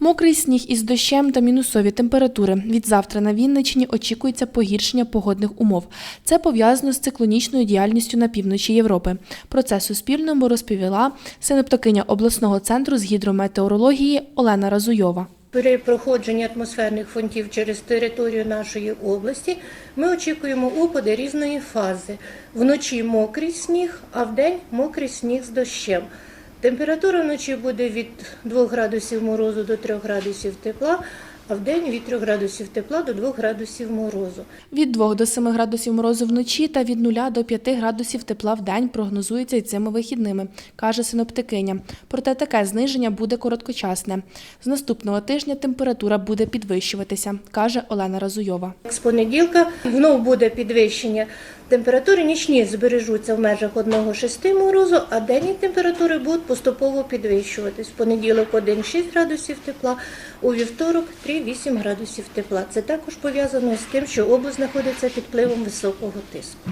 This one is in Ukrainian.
Мокрий сніг із дощем та мінусові температури. Від завтра на Вінниччині очікується погіршення погодних умов. Це пов'язано з циклонічною діяльністю на півночі Європи. Про це Суспільному розповіла синоптикиня обласного центру з гідрометеорології Олена Разуйова. При проходженні атмосферних фронтів через територію нашої області ми очікуємо опади різної фази. Вночі мокрий сніг, а вдень мокрий сніг з дощем. Температура вночі буде від 2 градусів морозу до 3 градусів тепла, а вдень від 3 градусів тепла до 2 градусів морозу. Від 2 до 7 градусів морозу вночі та від 0 до 5 градусів тепла в день прогнозується й цими вихідними, каже синоптикиня. Проте таке зниження буде короткочасне. З наступного тижня температура буде підвищуватися, каже Олена Разуйова. З понеділка знов буде підвищення температури. Нічні збережуться в межах 1-6 морозу, а денні температури будуть поступово підвищуватись. В понеділок 1-6 градусів тепла, у вівторок 3-8 градусів тепла. Це також пов'язано з тим, що область знаходиться під впливом високого тиску.